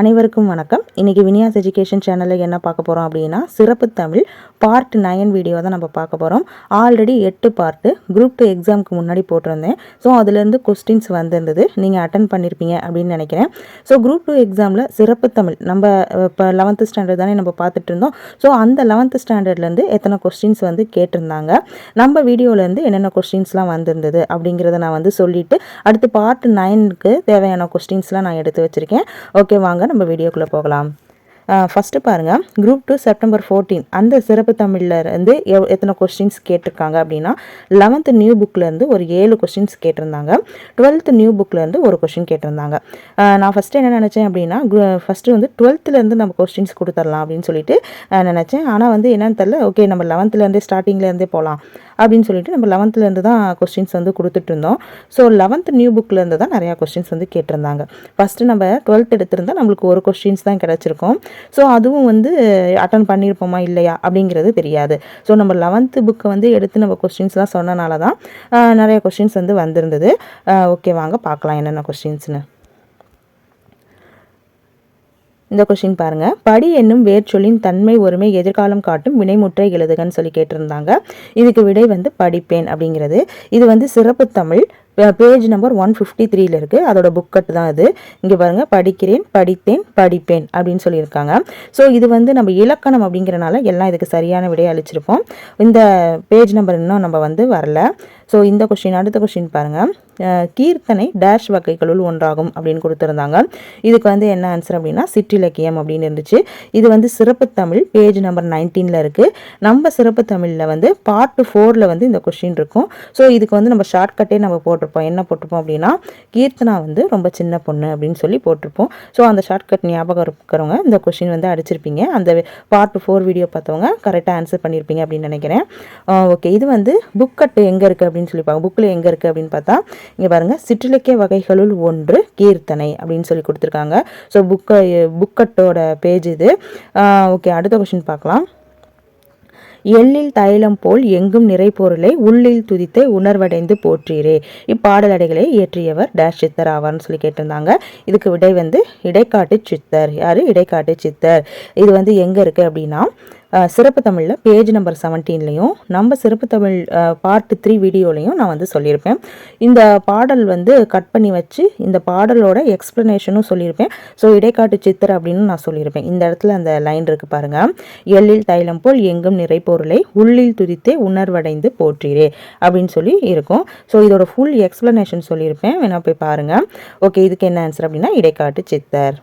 அனைவருக்கும் வணக்கம். இன்றைக்கி வினியாஸ் எஜுகேஷன் சேனலில் என்ன பார்க்க போகிறோம் அப்படின்னா சிறப்பு தமிழ் பார்ட் நயன் வீடியோ தான் நம்ம பார்க்க போகிறோம் ஆல்ரெடி எட்டு பார்ட்டு குரூப் டூ எக்ஸாமுக்கு முன்னாடி போட்டிருந்தேன். ஸோ அதுலேருந்து கொஸ்டின்ஸ் வந்திருந்தது. நீங்கள் அட்டன் பண்ணியிருப்பீங்க அப்படின்னு நினைக்கிறேன். ஸோ குரூப் டூ எக்ஸாமில் சிறப்பு தமிழ் நம்ம இப்போ லெவன்த்து ஸ்டாண்டர்ட் தானே நம்ம பார்த்துட்டு இருந்தோம். ஸோ அந்த லெவன்த்து ஸ்டாண்டர்ட்லேருந்து எத்தனை கொஸ்டின்ஸ் வந்து கேட்டிருந்தாங்க? நம்ம வீடியோலேருந்து என்னென்ன கொஸ்டின்ஸ்லாம் வந்திருந்தது அப்படிங்கிறத நான் வந்து சொல்லிவிட்டு அடுத்து பார்ட் நைனுக்கு தேவையான கொஸ்டின்ஸ்லாம் நான் எடுத்து வச்சுருக்கேன். ஓகே வாங்க. நம்ம வீடியோக்குள்ளே போகலாம். ஃபஸ்ட்டு பாருங்கள் குரூப் டூ செப்டம்பர் ஃபோர்டீன் அந்த சிறப்பு தமிழில் இருந்து எவ் எத்தனை கொஸ்டின்ஸ் கேட்டிருக்காங்க அப்படின்னா லெவன்த்து நியூ புக்லேருந்து ஒரு ஏழு கொஸ்டின்ஸ் கேட்டிருந்தாங்க. டுவெல்த்து நியூ புக்லேருந்து ஒரு கொஸ்டின் கேட்டிருந்தாங்க. நான் ஃபஸ்ட்டு என்ன நினச்சேன் அப்படின்னா ஃபஸ்ட்டு வந்து டுவெல்த்துலேருந்து நம்ம கொஸ்டின்ஸ் கொடுத்துடலாம் அப்படின்னு சொல்லிட்டு நினச்சேன். ஆனால் வந்து என்னன்னு தெரில ஓகே நம்ம லெவன்த்துலேருந்தே ஸ்டார்டிங்லேருந்தே போகலாம் அப்படின்னு சொல்லிட்டு நம்ம லெவன்த்துலேருந்து தான் கொஸ்டின்ஸ் வந்து கொடுத்துட்டு இருந்தோம். ஸோ லெவன்த் நியூ புக்லேருந்து தான் நிறையா கொஸ்டின்ஸ் வந்து கேட்டிருந்தாங்க. ஃபஸ்ட்டு நம்ம டுவெல்த் எடுத்திருந்தால் நம்மளுக்கு ஒரு கொஸ்டின்ஸ் தான் கிடச்சிருக்கும். ஸோ அதுவும் வந்து அட்டன் பண்ணியிருப்போமா இல்லையா அப்படிங்கிறது தெரியாது. ஸோ நம்ம லெவன்த்து புக்கை வந்து எடுத்து நம்ம கொஸ்டின்ஸ்லாம் சொன்னனால தான் நிறைய கொஸ்டின்ஸ் வந்து வந்திருந்தது. ஓகே வாங்க பார்க்கலாம் என்னென்ன கொஸ்டின்ஸ்னு இந்த கொஷின் பாருங்க. படி என்னும் வேர்ச்சொல்லின் தன்மை ஒருமை எதிர்காலம் காட்டும் வினைமுற்றை எழுதுகன்னு சொல்லி கேட்டிருந்தாங்க. இதுக்கு விடை வந்து படிப்பேன் அப்படிங்கிறது. இது வந்து சிறப்பு Tamil page number one fifty த்ரீல இருக்கு. அதோட புக்கட் தான் இது. இங்கே பாருங்க படிக்கிறேன் படித்தேன் படிப்பேன் அப்படின்னு சொல்லியிருக்காங்க. ஸோ இது வந்து நம்ம இலக்கணம் அப்படிங்கிறனால எல்லாம் இதுக்கு சரியான விடையை அளிச்சிருப்போம். இந்த பேஜ் நம்பர் இன்னும் நம்ம வந்து வரல. ஸோ இந்த கொஷின் அடுத்த கொஷின் பாருங்க. கீர்த்தனை டேஷ் வகைகளுள் ஒன்றாகும் அப்படின்னு கொடுத்துருந்தாங்க. இதுக்கு வந்து என்ன ஆன்சர் அப்படின்னா சிற்றிலக்கியம் அப்படின்னு இருந்துச்சு. இது வந்து சிறப்பு தமிழ் பேஜ் நம்பர் நைன்டீனில் இருக்குது நம்ம சிறப்பு தமிழில் வந்து பார்ட் ஃபோரில் வந்து இந்த கொஷின் இருக்கும். ஸோ இதுக்கு வந்து நம்ம ஷார்ட்கட்டே நம்ம போட்டிருப்போம். என்ன போட்டிருப்போம் அப்படின்னா கீர்த்தனா வந்து ரொம்ப சின்ன பொண்ணு அப்படின்னு சொல்லி போட்டிருப்போம். ஸோ அந்த ஷார்ட்கட் ஞாபகம் இருக்கிறவங்க இந்த கொஷின் வந்து அடிச்சிருப்பீங்க. அந்த பார்ட் ஃபோர் வீடியோ பார்த்தவங்க கரெக்டாக ஆன்சர் பண்ணியிருப்பீங்க அப்படின்னு நினைக்கிறேன். ஓகே இது வந்து புக்கட்டு எங்கே இருக்குது அப்படின்னு சொல்லி புக்கில் எங்கே இருக்குது அப்படின்னு பார்த்தா இங்கே பாருங்கள் சிற்றிலக்கிய வகைகளுள் ஒன்று கீர்த்தனை அப்படின்னு சொல்லி கொடுத்துருக்காங்க. ஸோ புக்கை புக்கட்டோட பேஜ் இது. ஓகே அடுத்த கொஷின் பார்க்கலாம். எள்ளில் தைலம் போல் எங்கும் நிறைபொருளை உள்ளில் துதித்து உணர்வடைந்து போற்றீரே. இப்பாடலடைகளை இயற்றியவர் டேஷ் சித்தர் ஆவார்னு சொல்லி கேட்டிருந்தாங்க. இதுக்கு விடை வந்து இடைக்காட்டு சித்தர். யாரு? இடைக்காட்டு சித்தர். இது வந்து எங்க இருக்கு அப்படின்னா சிறப்பு தமிழில் பேஜ் நம்பர் செவன்டீன்லையும் நம்ம சிறப்பு தமிழ் பார்ட் த்ரீ வீடியோலையும் நான் வந்து சொல்லியிருப்பேன். இந்த பாடல் வந்து கட் பண்ணி வச்சு இந்த பாடலோட எக்ஸ்ப்ளனேஷனும் சொல்லியிருப்பேன். ஸோ இடைக்காட்டு சித்தர் அப்படின்னு நான் சொல்லியிருப்பேன். இந்த இடத்துல அந்த லைன் இருக்குது பாருங்கள் எள்ளில் தைலம் போல் எங்கும் நிறைப்பொருளை உள்ளில் துதித்தே உணர்வடைந்து போற்றீரே அப்படின்னு சொல்லி இருக்கும். ஸோ இதோட ஃபுல் எக்ஸ்ப்ளனேஷன் சொல்லியிருப்பேன். வேணா போய் பாருங்கள் ஓகே இதுக்கு என்ன ஆன்சர் அப்படின்னா இடைக்காட்டு சித்தர்.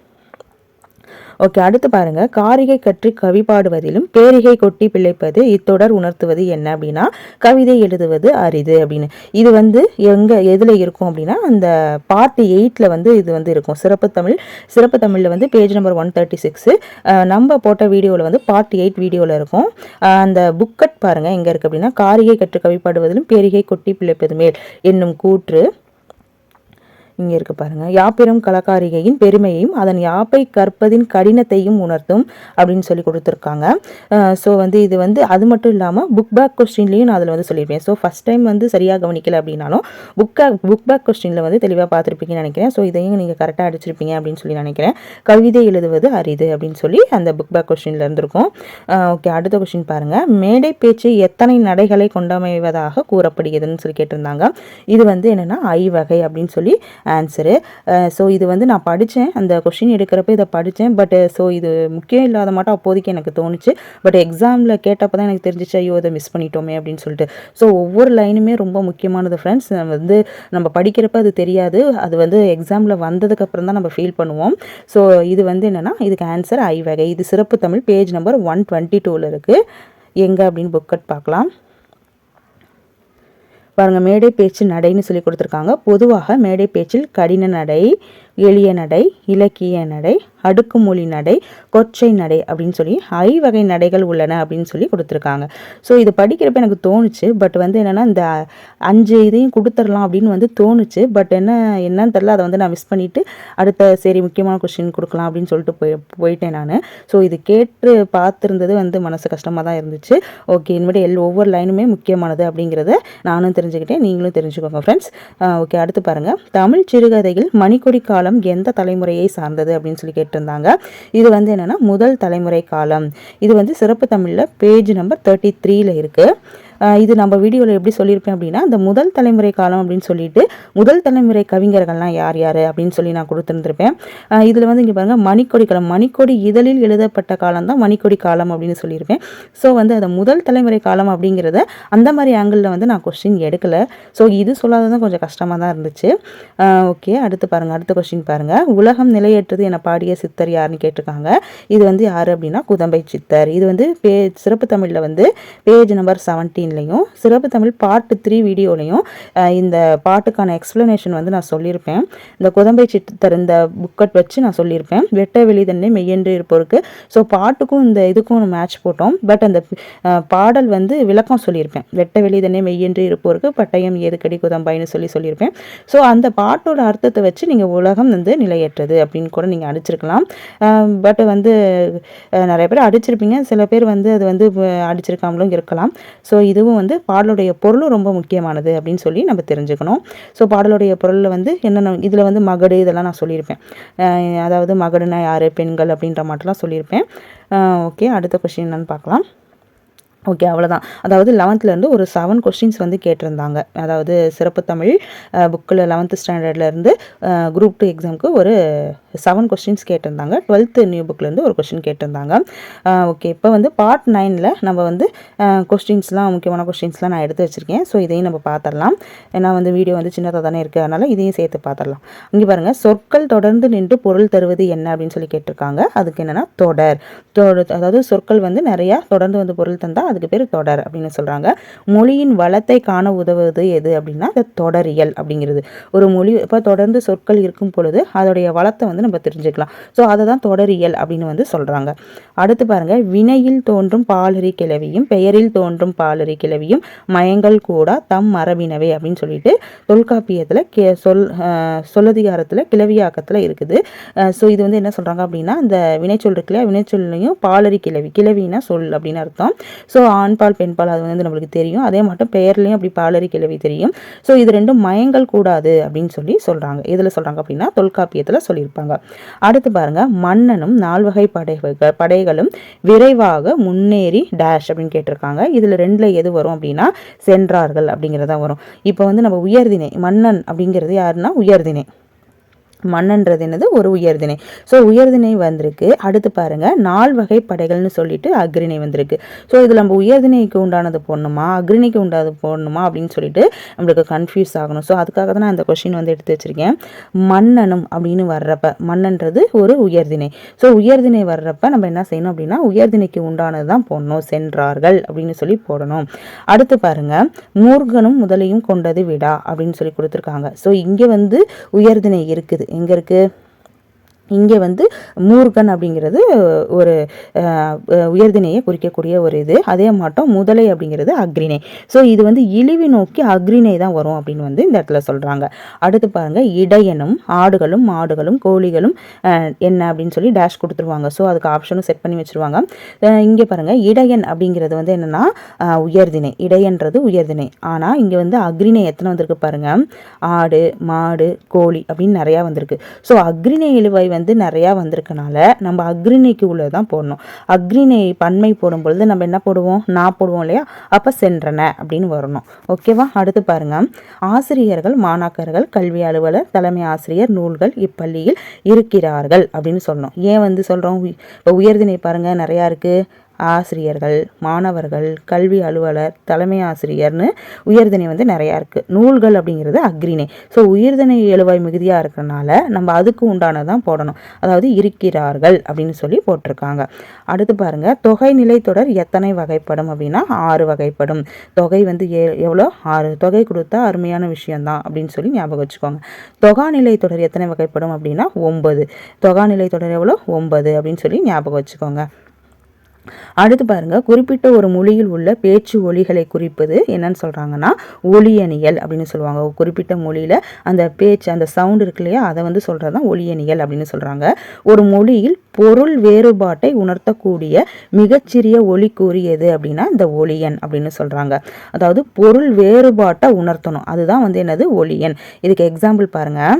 ஓகே அடுத்து பாருங்க. காரிகை கற்றி கவி பாடுவதிலும் பேரிகை கொட்டி பிழைப்பது இத்தொடர் உணர்த்துவது என்ன அப்படின்னா கவிதை எழுதுவது அரிது அப்படின்னு. இது வந்து எங்க எதுல இருக்கும் அப்படின்னா அந்த பார்ட் எயிட்ல வந்து இது வந்து இருக்கும். சிறப்பு தமிழ் சிறப்பு தமிழ்ல வந்து page number one thirty six நம்ம போட்ட வீடியோவில் வந்து பார்ட் எயிட் வீடியோவில் இருக்கும். அந்த புக்கட் பாருங்க எங்க இருக்கு அப்படின்னா காரிகை கற்று கவி பாடுவதிலும் பேரிகை கொட்டி பிழைப்பது மேல் என்னும் கூற்று. இங்கே இருக்கு பாருங்க. யாப்பிரம் கலக்காரிகையின் பெருமையையும் அதன் யாப்பை கற்பதின் கடினத்தையும் உணர்த்தும் அப்படின்னு சொல்லி கொடுத்துருக்காங்க. ஸோ வந்து இது வந்து அது மட்டும் இல்லாமல் புக் பேக் கொஸ்டின்லேயும் நான் அதில் வந்து சொல்லியிருப்பேன் ஸோ ஃபஸ்ட் டைம் வந்து சரியாக கவனிக்கல அப்படின்னாலும் புக் புக் பேக் கொஸ்டினில் வந்து தெளிவாக பார்த்துருப்பீங்கன்னு நினைக்கிறேன். ஸோ இதையும் நீங்கள் கரெக்டாக அடிச்சிருப்பீங்க அப்படின்னு சொல்லி நினைக்கிறேன். கவிதை எழுதுவது அரிது அப்படின்னு சொல்லி அந்த புக் பேக் கொஸ்டினில் இருந்திருக்கும். ஓகே அடுத்த கொஸ்டின் பாருங்கள் மேடை பேச்சு எத்தனை நடைகளை கொண்டமைவதாக கூறப்படுகிறதுன்னு சொல்லி கேட்டிருந்தாங்க. இது வந்து என்னென்னா ஐ வகை அப்படின்னு சொல்லி ஆன்சரு ஸோ இது வந்து நான் படித்தேன் அந்த கொஷின் எடுக்கிறப்ப இதை படித்தேன் பட் ஸோ இது முக்கியம் இல்லாத மாட்டோம். அப்போதைக்கு எனக்கு தோணுச்சு. பட் எக்ஸாமில் கேட்டப்போ தான் எனக்கு தெரிஞ்சிச்சு ஐயோ இதை மிஸ் பண்ணிட்டோமே அப்படின்னு சொல்லிட்டு. ஸோ ஒவ்வொரு லைனுமே ரொம்ப முக்கியமானது ஃப்ரெண்ட்ஸ் வந்து நம்ம படிக்கிறப்ப அது தெரியாது. அது வந்து எக்ஸாமில் வந்ததுக்கப்புறம் தான் நம்ம ஃபீல் பண்ணுவோம். ஸோ இது வந்து என்னென்னா இதுக்கு ஆன்சர் ஐ வகை. இது சிறப்பு Tamil. Page number one twenty டூவில் இருக்குது எங்கே அப்படின்னு புக் கட் பார்க்கலாம். பாருங்க மேடை பேச்சு நடைன்னு சொல்லி கொடுத்துருக்காங்க. பொதுவாக மேடை பேச்சில் கடின நடை எளிய நடை இலக்கிய நடை அடுக்குமொழி நடை கொச்சை நடை அப்படின்னு சொல்லி ஐ வகை நடைகள் உள்ளன அப்படின்னு சொல்லி கொடுத்துருக்காங்க. ஸோ இது படிக்கிறப்ப எனக்கு தோணுச்சு. பட் வந்து என்னென்னா இந்த அஞ்சு இதையும் கொடுத்துடலாம் அப்படின்னு வந்து தோணுச்சு. பட் என்ன என்னன்னு தெரில அதை வந்து நான் மிஸ் பண்ணிவிட்டு அடுத்த சரி முக்கியமான கொஸ்டின் கொடுக்கலாம் அப்படின்னு சொல்லிட்டு போய் போயிட்டேன் நான். ஸோ இது கேட்டு பார்த்துருந்தது வந்து மனசு கஷ்டமாக தான் இருந்துச்சு. ஓகே இனிமேட்டு எல் ஒவ்வொரு லைனுமே முக்கியமானது அப்படிங்கிறத நானும் தெரிஞ்சுக்கிட்டேன். நீங்களும் தெரிஞ்சுக்கோங்க ஃப்ரெண்ட்ஸ் ஓகே அடுத்து பாருங்கள் தமிழ் சிறுகதையில் மணிக்கொடி காலம் எந்த தலைமுறையை சார்ந்தது அப்படின்னு சொல்லி கேட்டு இருந்தாங்க இது வந்து என்னென்னா முதல் தலைமுறை காலம். இது வந்து சிறப்பு தமிழில் பேஜ் நம்பர் தேர்ட்டி த்ரீல இருக்குது இது நம்ம வீடியோவில் எப்படி சொல்லியிருப்பேன் அப்படின்னா அந்த முதல் தலைமுறை காலம் அப்படின்னு சொல்லிட்டு முதல் தலைமுறை கவிஞர்கள்லாம் யார் யார் அப்படின்னு சொல்லி நான் கொடுத்துருந்துருப்பேன். இதில் வந்து இங்கே பாருங்கள் மணிக்கொடி காலம். மணிக்கொடி இதழில் எழுதப்பட்ட காலம் தான் மணிக்கொடி காலம் அப்படின்னு சொல்லியிருப்பேன். ஸோ வந்து அதை முதல் தலைமுறை காலம் அப்படிங்கிறத அந்த மாதிரி ஆங்கிளில் வந்து நான் கொஸ்டின் எடுக்கலை. ஸோ இது சொல்லாததான் கொஞ்சம் கஷ்டமாக தான் இருந்துச்சு. ஓகே அடுத்து பாருங்கள் அடுத்த கொஸ்டின் பாருங்கள் உலகம் நிலையற்றது என பாடிய சித்தர் யாருன்னு கேட்டிருக்காங்க. இது வந்து யார் அப்படின்னா குதம்பை சித்தர். இது வந்து பே சிறப்பு தமிழில் வந்து பேஜ் நம்பர் செவன்டீன் செவன்டீன்லையும் சிறப்பு தமிழ் பார்ட் த்ரீ வீடியோலையும் இந்த பாட்டுக்கான எக்ஸ்ப்ளனேஷன் வந்து நான் சொல்லியிருப்பேன். இந்த குதம்பை சித்தர் இந்த புக்கட் வச்சு நான் சொல்லியிருப்பேன். வெட்ட வெளி தன்னை மெய்யென்று இருப்போருக்கு. ஸோ பாட்டுக்கும் இந்த இதுக்கும் மேட்ச் போட்டோம். பட் அந்த பாடல் வந்து விளக்கம் சொல்லியிருப்பேன். வெட்ட வெளி தன்னை மெய்யென்று இருப்போருக்கு பட்டயம் ஏதுக்கடி குதம்பாயின்னு சொல்லி சொல்லியிருப்பேன். ஸோ அந்த பாட்டோட அர்த்தத்தை வச்சு நீங்கள் உலகம் வந்து நிலையற்றது அப்படின்னு கூட நீங்கள் அடிச்சிருக்கலாம். பட் வந்து நிறைய பேர் அடிச்சிருப்பீங்க. சில பேர் வந்து அது வந்து அடிச்சிருக்காமலும் இருக்கலாம். ஸோ இது இதுவும் வந்து பாடலுடைய பொருளும் ரொம்ப முக்கியமானது அப்படின்னு சொல்லி நம்ம தெரிஞ்சுக்கணும். ஸோ பாடலுடைய பொருளில் வந்து என்னென்ன இதில் வந்து மகடு இதெல்லாம் நான் சொல்லியிருப்பேன். அதாவது மகடுனா யார்? பெண்கள் அப்படின்ற மாட்டெல்லாம் சொல்லியிருப்பேன். ஓகே அடுத்த கொஷின் என்னென்னு பார்க்கலாம். ஓகே அவ்வளோதான் அதாவது லெவன்த்துலேருந்து ஒரு செவன் கொஸ்டின்ஸ் வந்து கேட்டிருந்தாங்க. அதாவது சிறப்பு தமிழ் புக்கில் லெவன்த்து ஸ்டாண்டர்ட்லேருந்து குரூப் டூ எக்ஸாமுக்கு ஒரு செவன் கொஸ்டின்ஸ் கேட்டிருந்தாங்க. டுவெல்த்து நியூ புக்லேருந்து ஒரு கொஸ்டின் கேட்டிருந்தாங்க. ஓகே இப்போ வந்து பார்ட் நைனில் நம்ம வந்து கொஸ்டின்ஸ்லாம் முக்கியமான கொஸ்டின்ஸ்லாம் நான் எடுத்து வச்சுருக்கேன். ஸோ இதையும் நம்ம பார்த்துடலாம் ஏன்னா வந்து வீடியோ வந்து சின்னதாக தானே இருக்குது அதனால் இதையும் சேர்த்து பார்த்துடலாம் இங்கே பாருங்கள் சொற்கள் தொடர்ந்து நின்று பொருள் தருவது என்ன அப்படின்னு சொல்லி கேட்டிருக்காங்க. அதுக்கு என்னென்னா தொடர். அதாவது சொற்கள் வந்து நிறையா தொடர்ந்து வந்து பொருள் தந்தால் அதுக்கு பேர் தொடர் அப்படின்னு சொல்கிறாங்க மொழியின் வளத்தை காண உதவுவது எது அப்படின்னா அது தொடரியல் அப்படிங்கிறது. ஒரு மொழி இப்போ தொடர்ந்து சொற்கள் இருக்கும் பொழுது அதோடைய வளத்தை வந்து நம்ம தெரிஞ்சுக்கலாம். ஸோ அதை தான் தொடரியல் அப்படின்னு வந்து சொல்கிறாங்க அடுத்து பாருங்கள் வினையில் தோன்றும் பாலரி கிளவியும் பெயரில் தோன்றும் பாலரி கிளவியும் மயங்கள் கூட தம் மரபினவை அப்படின்னு சொல்லிட்டு தொல்காப்பியத்தில் கே சொல் சொல்லதிகாரத்தில் கிளவியாக்கத்தில் இருக்குது. ஸோ இது வந்து என்ன சொல்கிறாங்க அப்படின்னா இந்த வினைச்சொல் இருக்குல்ல வினைச்சொல்லையும் பாலரி கிளவி கிளவினா சொல் அப்படின்னு அர்த்தம். ஸோ ஸோ ஆண்பால் பெண்பால் அது வந்து நம்மளுக்கு தெரியும். அதே மட்டும் பெயர்லேயும் அப்படி பாலரி கிழவி தெரியும். ஸோ இது ரெண்டும் மயங்கள் கூடாது அப்படின்னு சொல்லி சொல்கிறாங்க இதில் சொல்கிறாங்க அப்படின்னா தொல்காப்பியத்தில் சொல்லியிருப்பாங்க. அடுத்து பாருங்கள் மன்னனும் நால்வகை படைகள் படைகளும் விரைவாக முன்னேறி டேஷ் அப்படின்னு கேட்டிருக்காங்க. இதில் ரெண்டில் எது வரும் அப்படின்னா சென்றார்கள் அப்படிங்கிறதா வரும். இப்போ வந்து நம்ம உயர்தினை மன்னன் அப்படிங்கிறது யாருன்னா உயர்தினை மண்ணன்றது என்னது? ஒரு உயர்திணை. ஸோ உயர்திணை வந்திருக்கு. அடுத்து பாருங்கள் நால் வகை படைகள்னு சொல்லிட்டு அக்ரிணை வந்திருக்கு. ஸோ இதில் நம்ம உயர்திணைக்கு உண்டானது போடணுமா? அக்ரிணிக்கு உண்டானது போடணுமா? அப்படின்னு சொல்லிட்டு நம்மளுக்கு கன்ஃபியூஸ் ஆகணும். ஸோ அதுக்காக தான் நான் இந்த கொஷின் வந்து எடுத்து வச்சுருக்கேன். மன்னனும் அப்படின்னு வர்றப்ப மன்னன்றது ஒரு உயர்திணை. ஸோ உயர்திணை வர்றப்ப நம்ம என்ன செய்யணும் அப்படின்னா உயர்திணைக்கு உண்டானது தான் போடணும். சென்றார்கள் அப்படின்னு சொல்லி போடணும். அடுத்து பாருங்க மூர்கனும் முதலையும் கொண்டது விடா அப்படின்னு சொல்லி கொடுத்துருக்காங்க. ஸோ இங்கே வந்து உயர்திணை இருக்குது. எங்கே இருக்குது இங்கே வந்து மூர்கன் அப்படிங்கிறது ஒரு உயர்தினையை குறிக்கக்கூடிய ஒரு இது. அதே மாட்டோம் முதலை அப்படிங்கிறது அக்ரிணை. ஸோ இது வந்து இழிவு நோக்கி அக்ரிணை தான் வரும் அப்படின்னு வந்து இந்த இடத்துல சொல்கிறாங்க அடுத்து பாருங்கள் இடையனும் ஆடுகளும் மாடுகளும் கோழிகளும் என்ன அப்படின்னு சொல்லி டேஷ் கொடுத்துருவாங்க. ஸோ அதுக்கு ஆப்ஷனும் செட் பண்ணி வச்சுருவாங்க. இங்கே பாருங்கள் இடையன் அப்படிங்கிறது வந்து என்னென்னா உயர்தினை இடையன்றது உயர்தினை ஆனால் இங்கே வந்து அக்ரிணை எத்தனை வந்திருக்கு பாருங்கள் ஆடு மாடு கோழி அப்படின்னு நிறையா வந்திருக்கு. ஸோ அக்ரிணை இழுவை வந்து வந்து நிறையா வந்திருக்கனால நம்ம அக்ரிணைக்கு உள்ளே தான் போடணும். அக்ரிணை பன்மை போடும் பொழுது நம்ம என்ன போடுவோம்? நான் போடுவோம் இல்லையா? அப்போ சென்றன அப்படின்னு வரணும். ஓகேவா அடுத்து பாருங்க. ஆசிரியர்கள் மாணாக்கர்கள் கல்வி அலுவலர் தலைமை ஆசிரியர் நூல்கள் இப்பள்ளியில் இருக்கிறார்கள் அப்படின்னு சொல்லணும். ஏன் வந்து சொல்கிறோம் இப்போ உயர்தினை பாருங்கள் நிறையா இருக்குது ஆசிரியர்கள் மாணவர்கள் கல்வி அலுவலர் தலைமை ஆசிரியர்னு உயர்திணை வந்து நிறையா இருக்குது நூல்கள் அப்படிங்கிறது அக்ரிணை. ஸோ உயர்தினை எழுவாய் மிகுதியாக இருக்கிறனால நம்ம அதுக்கு உண்டானதான் போடணும். அதாவது இருக்கிறார்கள் அப்படின்னு சொல்லி போட்டிருக்காங்க. அடுத்து பாருங்கள் தொகை நிலை தொடர் எத்தனை வகைப்படும் அப்படின்னா ஆறு வகைப்படும். தொகை வந்து ஏ எவ்வளோ? ஆறு. தொகை கொடுத்தா அருமையான விஷயம்தான் அப்படின்னு சொல்லி ஞாபகம் வச்சுக்கோங்க. தொகாநிலை தொடர் எத்தனை வகைப்படும் அப்படின்னா ஒன்பது. தொகாநிலை தொடர் எவ்வளோ? ஒன்பது அப்படின்னு சொல்லி ஞாபகம் வச்சுக்கோங்க. அடுத்து பாருங்க குறிப்பிட்ட ஒரு மொழியில் உள்ள பேச்சு ஒலிகளை குறிப்பது என்னன்னு சொல்றாங்கன்னா ஒளியணியல் அப்படின்னு சொல்லுவாங்க. குறிப்பிட்ட மொழியில அந்த பேச்சு அந்த சவுண்ட் இருக்கு இல்லையா அதை வந்து சொல்றதுதான் ஒளியணியல் அப்படின்னு சொல்றாங்க. ஒரு மொழியில் பொருள் வேறுபாட்டை உணர்த்தக்கூடிய மிகச்சிறிய ஒளி கூறியது அப்படின்னா இந்த ஒளியன் அப்படின்னு சொல்றாங்க. அதாவது பொருள் வேறுபாட்டை உணர்த்தணும். அதுதான் வந்து என்னது? ஒளியன் இதுக்கு எக்ஸாம்பிள் பாருங்க.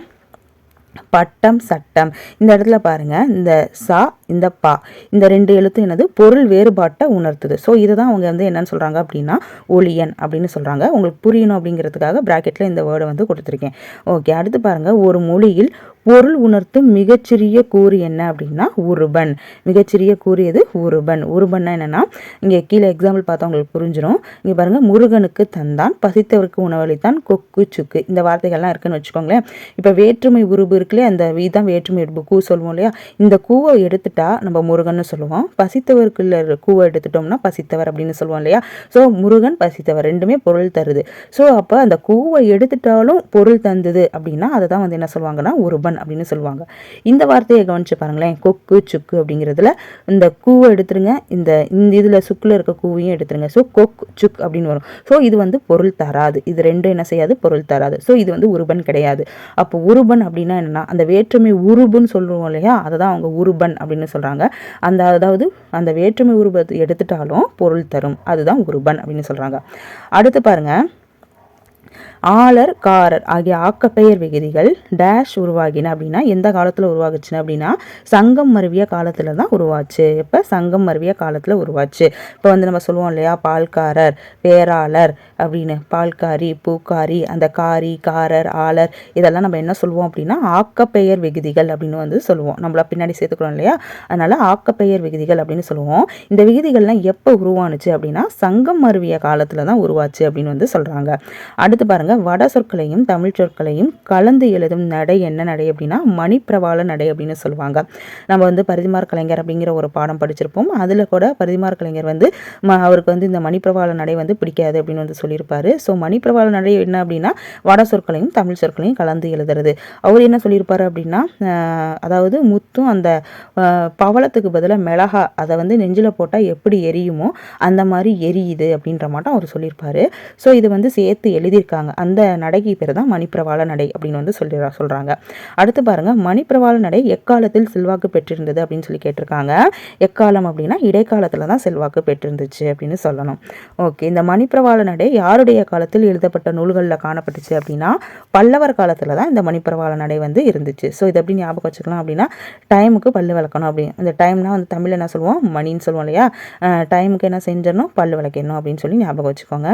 பட்டம் சட்டம். இந்த இடத்துல பாருங்க இந்த சா இந்த பா. இந்த ரெண்டு எழுத்தும் என்னது? பொருள் வேறுபாட்டை உணர்த்துது. ஸோ இதை தான் அவங்க வந்து என்னன்னு சொல்கிறாங்க அப்படின்னா ஒளியன் அப்படின்னு சொல்கிறாங்க உங்களுக்கு புரியணும் அப்படிங்கிறதுக்காக ப்ராக்கெட்டில் இந்த வேர்டை வந்து கொடுத்துருக்கேன். ஓகே அடுத்து பாருங்கள் ஒரு மொழியில் பொருள் உணர்த்தும் மிகச்சிறிய கூறு என்ன அப்படின்னா உருபன் மிகச்சிறிய கூறு எது? உருபன் உருபன்னா என்னென்னா இங்கே கீழே எக்ஸாம்பிள் பார்த்தா உங்களுக்கு புரிஞ்சிடும் இங்கே பாருங்கள் முருகனுக்கு தந்தான் பசித்தவருக்கு உணவளித்தான் கொக்கு சுக்கு. இந்த வார்த்தைகள்லாம் இருக்குன்னு வச்சுக்கோங்களேன். இப்போ வேற்றுமை உருபு இருக்குல்லையே அந்த இதுதான் வேற்றுமை உருபு கூ சொல்லுவோம் இல்லையா? இந்த கூவை எடுத்துட்டா நம்ம முருகன்னு சொல்லுவோம். பசித்தவருக்குள்ள கூவை எடுத்துட்டோம்னா பசித்தவர் அப்படின்னு சொல்லுவோம் இல்லையா? ஸோ முருகன் பசித்தவர். ரெண்டுமே பொருள் தருது. ஸோ அப்போ அந்த கூவை எடுத்துட்டாலும் பொருள் தந்தது அப்படின்னா அதை தான் வந்து என்ன சொல்லுவாங்கன்னா உருபன் அப்படின்னு சொல்லுவாங்க. இந்த வார்த்தையை கவனிச்சு பாருங்களேன். கொக்கு சுக்கு அப்படிங்கிறதுல இந்த கூவை எடுத்துருங்க. இந்த இந்த இதில் சுக்கில் இருக்க கூவையும் எடுத்துருங்க. ஸோ கொக் சுக் அப்படின்னு வரும். ஸோ இது வந்து பொருள் தராது. இது ரெண்டும் என்ன செய்யாது? பொருள் தராது. ஸோ இது வந்து உருபன் கிடையாது. அப்போ உருபன் அப்படின்னா என்னன்னா அந்த வேற்றுமை உருபுன்னு சொல்லுவோம் இல்லையா? அதை தான் அவங்க உருபன் அப்படின்னு சொல்கிறாங்க அந்த அதாவது அந்த வேற்றுமை உருபத்தை எடுத்துட்டாலும் பொருள் தரும். அதுதான் உருபன் அப்படின்னு சொல்கிறாங்க அடுத்து பாருங்கள் ஆளர் காரர் ஆகிய ஆக்கப்பெயர் விகுதிகள் டேஷ் உருவாகின அப்படின்னா எந்த காலத்தில் உருவாகுச்சுன்னு அப்படின்னா சங்கம் மருவிய காலத்தில் தான் உருவாச்சு. இப்போ சங்கம் மருவிய காலத்தில் உருவாச்சு. இப்போ வந்து நம்ம சொல்லுவோம் இல்லையா பால்காரர் பேராளர் அப்படின்னு. பால்காரி பூக்காரி அந்த காரி காரர் ஆளர் இதெல்லாம் நம்ம என்ன சொல்லுவோம் அப்படின்னா ஆக்கப்பெயர் விகுதிகள் அப்படின்னு வந்து சொல்லுவோம். நம்மள பின்னாடி சேர்த்துக்கிறோம் இல்லையா? அதனால ஆக்கப்பெயர் விகுதிகள் அப்படின்னு சொல்லுவோம். இந்த விகுதிகள்லாம் எப்போ உருவானுச்சு அப்படின்னா சங்கம் மருவிய காலத்தில் தான் உருவாச்சு அப்படின்னு வந்து சொல்கிறாங்க அடுத்து பாருங்க பாருங்க வட சொற்களையும் தமிழ் சொற்களையும் கலந்து எழுதும் நடை என்ன நடை அப்படின்னா மணிப்பிரவாள நடை அப்படின்னு சொல்லுவாங்க. நம்ம வந்து பரிதிமார் கலைஞர் அப்படிங்கிற ஒரு பாடம் படிச்சிருப்போம். அதில் கூட பரிதிமார் கலைஞர் வந்து அவருக்கு வந்து இந்த மணிப்பிரவாள நடை வந்து பிடிக்காது அப்படின்னு வந்து சொல்லியிருப்பாரு. ஸோ மணிப்பிரவாள நடை என்ன அப்படின்னா வட சொற்களையும் தமிழ் சொற்களையும் கலந்து எழுதுறது. அவர் என்ன சொல்லியிருப்பார் அப்படின்னா அதாவது முத்தும் அந்த பவளத்துக்கு பதிலாக மிளகா அதை வந்து நெஞ்சில் போட்டால் எப்படி எரியுமோ அந்த மாதிரி எரியுது அப்படின்ற மாட்டம் அவர் சொல்லியிருப்பாரு. ஸோ இது வந்து சேர்த்து எழுதியிருக்காங்க. அந்த நடைக்கு பேர் தான் மணிப்பிரவாள நடை அப்படின்னு வந்து சொல்லி சொல்கிறாங்க அடுத்து பாருங்கள் மணிப்பிரவாள நடை எக்காலத்தில் செல்வாக்கு பெற்றிருந்தது அப்படின்னு சொல்லி கேட்டிருக்காங்க. எக்காலம் அப்படின்னா இடைக்காலத்தில் தான் செல்வாக்கு பெற்றிருந்துச்சு அப்படின்னு சொல்லணும். ஓகே இந்த மணிப்பிரவாள நடை யாருடைய காலத்தில் எழுதப்பட்ட நூல்களில் காணப்பட்டுச்சு அப்படின்னா பல்லவர் காலத்தில் தான் இந்த மணிப்பிரவாள நடை வந்து இருந்துச்சு. ஸோ இது எப்படி ஞாபகம் வச்சுக்கலாம் அப்படின்னா டைமுக்கு பல்லு விளக்கணும் அப்படின்னு இந்த டைம்னா வந்து தமிழ் என்ன சொல்லுவோம்? மணின்னு சொல்லுவோம் இல்லையா? டைமுக்கு என்ன செஞ்சிடணும் பல்லு விளக்கணும் அப்படின்னு சொல்லி ஞாபகம் வச்சுக்கோங்க.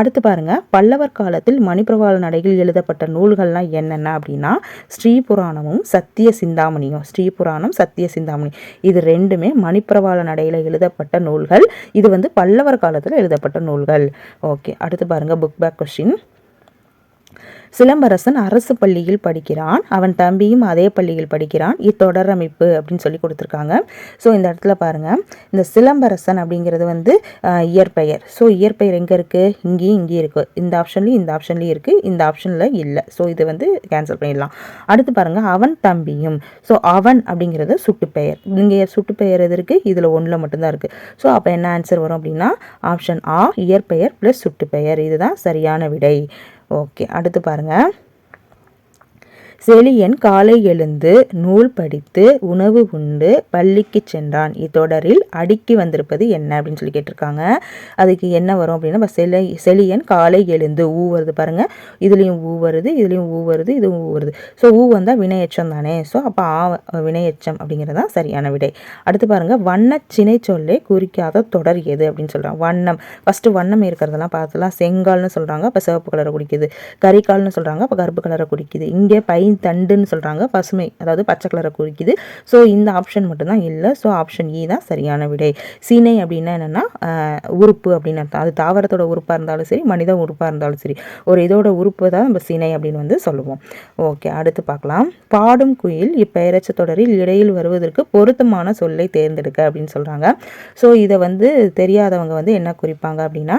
அடுத்து பாருங்கள் பல்லவர் காலத்தில் மணிப்பிரவாள நடையில் எழுதப்பட்ட நூல்கள்லாம் என்னென்ன அப்படின்னா ஸ்ரீ புராணமும் சத்திய சிந்தாமணியும் ஸ்ரீ புராணம் சத்திய சிந்தாமணி. இது ரெண்டுமே மணிப்பிரவாள நடையில் எழுதப்பட்ட நூல்கள். இது வந்து பல்லவர் காலத்தில் எழுதப்பட்ட நூல்கள். ஓகே அடுத்து பாருங்கள் புக் பேக் கொஷின் சிலம்பரசன் அரசு பள்ளியில் படிக்கிறான். அவன் தம்பியும் அதே பள்ளியில் படிக்கிறான். இத்தொடர் அமைப்பு அப்படின்னு சொல்லி கொடுத்துருக்காங்க. ஸோ இந்த இடத்துல பாருங்கள் இந்த சிலம்பரசன் அப்படிங்கிறது வந்து இயற்பெயர். ஸோ இயற்பெயர் எங்கே இருக்குது இங்கேயும் இங்கேயும் இருக்குது இந்த ஆப்ஷன்லேயும் இந்த ஆப்ஷன்லேயும் இருக்குது இந்த ஆப்ஷனில் இல்லை. ஸோ இதை வந்து கேன்சல் பண்ணிடலாம். அடுத்து பாருங்கள் அவன் தம்பியும். ஸோ அவன் அப்படிங்கிறது சுட்டுப்பெயர். இங்கே சுட்டுப்பெயர் எது இருக்குது இதில் ஒன்றில் மட்டும்தான் இருக்குது ஸோ அப்போ என்ன ஆன்சர் வரும் அப்படின்னா ஆப்ஷன் ஆ இயற்பெயர் ப்ளஸ் சுட்டுப்பெயர். இதுதான் சரியான விடை. ஓகே அடுத்து பாருங்கள் செழியன் காலை எழுந்து நூல் படித்து உணவு உண்டு பள்ளிக்கு சென்றான். இத்தொடரில் அடுக்கி வந்திருப்பது என்ன அப்படின்னு சொல்லி கேட்டிருக்காங்க. அதுக்கு என்ன வரும் அப்படின்னா செலை செழியன் காலை எழுந்து ஊ வருது பாருங்கள் இதுலேயும் ஊ வருது இதுலேயும் ஊ வருது இதுவும் ஊ வருது. ஸோ ஊ வந்தால் வினையச்சம் தானே? ஸோ அப்போ ஆ வினையச்சம் அப்படிங்கிறது தான் சரியான விடை. அடுத்து பாருங்கள் வண்ண சினை சொல்லே குறிக்காத தொடர் எது அப்படின்னு சொல்கிறாங்க வண்ணம். ஃபஸ்ட்டு வண்ணம் இருக்கிறதெல்லாம் பார்த்துலாம். செங்கால்னு சொல்கிறாங்க அப்போ சிவப்பு கலரை குடிக்குது. கரிகால்னு சொல்கிறாங்க அப்போ கருப்பு கலரை குடிக்குது. இங்கே பை தண்டுன்னு சொல்கிறாங்க பசுமை அதாவது பச்சை கலரை குறிக்குது. ஸோ இந்த ஆப்ஷன் மட்டும்தான் இல்லை. ஸோ ஆப்ஷன் இ தான் சரியான விடை. சீனை அப்படின்னா என்னென்னா உறுப்பு அப்படின்னு அர்த்தம். அது தாவரத்தோட உறுப்பாக இருந்தாலும் சரி மனித உறுப்பாக இருந்தாலும் சரி. ஒரு இதோட உறுப்பு தான் நம்ம சீனை அப்படின்னு வந்து சொல்லுவோம். ஓகே அடுத்து பார்க்கலாம். பாடும் குயில் இப்பெயரச்ச தொடரில் இடையில் வருவதற்கு பொருத்தமான சொல்லை தேர்ந்தெடுக்க அப்படின்னு சொல்கிறாங்க ஸோ இதை வந்து தெரியாதவங்க வந்து என்ன குறிப்பாங்க அப்படின்னா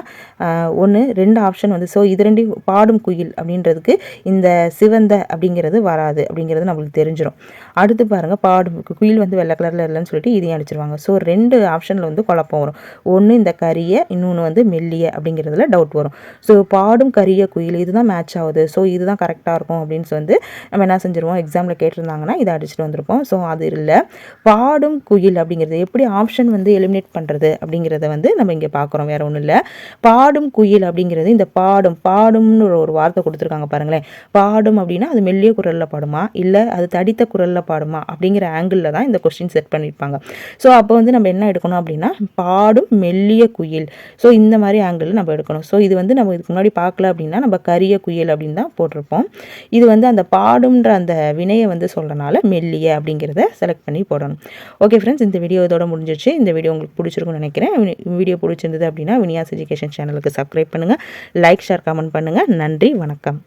ஒன்று ரெண்டு ஆப்ஷன் வந்து ஸோ இது ரெண்டு பாடும் குயில் அப்படின்றதுக்கு இந்த சிவந்த அப்படிங்கிறது வராது அப்படிங்கிறது நம்மளுக்கு தெரிஞ்சிடும் அடுத்து பாருங்கள் பாடு குயில் வந்து வெள்ளை கலரில் இல்லைன்னு சொல்லிட்டு இதையும் அடிச்சிருவாங்க. ஸோ ரெண்டு ஆப்ஷனில் வந்து குழப்பம் வரும். ஒன்று இந்த கரிய இன்னொன்று வந்து மெல்லிய அப்படிங்கிறதுல டவுட் வரும். ஸோ பாடும் கரிய குயில் இதுதான் மேட்ச் ஆகுது. ஸோ இதுதான் கரெக்டாக இருக்கும் அப்படின்னு வந்து நம்ம என்ன செஞ்சுருவோம்? எக்ஸாமில் கேட்டிருந்தாங்கன்னா இதை அடிச்சுட்டு வந்திருப்போம். ஸோ அது இல்லை. பாடும் குயில் அப்படிங்கிறது எப்படி ஆப்ஷன் வந்து எலிமினேட் பண்ணுறது அப்படிங்கிறத வந்து நம்ம இங்கே பார்க்குறோம் வேறு ஒன்றும் இல்லை. பாடும் குயில் அப்படிங்கிறது இந்த பாடும் பாடும்னு ஒரு வார்த்தை கொடுத்துருக்காங்க பாருங்களேன். பாடும் அப்படின்னா அது மெல்லிய குரல் குரலில் பாடுமா? இல்லை அது தடித்த குரலில் பாடுமா? அப்படிங்கிற ஆங்கிளில் தான் இந்த கொஸ்டின் செட் பண்ணியிருப்பாங்க. ஸோ அப்போ வந்து நம்ம என்ன எடுக்கணும் அப்படின்னா பாடும் மெல்லிய குயில். ஸோ இந்த மாதிரி ஆங்கிளில் நம்ம எடுக்கணும். ஸோ இது வந்து நம்ம இதுக்கு முன்னாடி பார்க்கல அப்படின்னா நம்ம கரிய குயில் அப்படின்னு தான் போட்டிருப்போம். இது வந்து அந்த பாடுன்ற அந்த வினையை வந்து சொல்கிறனால மெல்லிய அப்படிங்கிறத செலக்ட் பண்ணி போடணும். ஓகே ஃப்ரெண்ட்ஸ் இந்த வீடியோ இதோட முடிஞ்சிச்சு இந்த வீடியோ உங்களுக்கு பிடிச்சிருக்கும்னு நினைக்கிறேன். வீடியோ பிடிச்சிருந்தது அப்படின்னா வினியாஸ் எஜுகேஷன் சேனலுக்கு சப்ஸ்கிரைப் பண்ணுங்கள் லைக் ஷேர் கமெண்ட் பண்ணுங்கள் நன்றி வணக்கம்.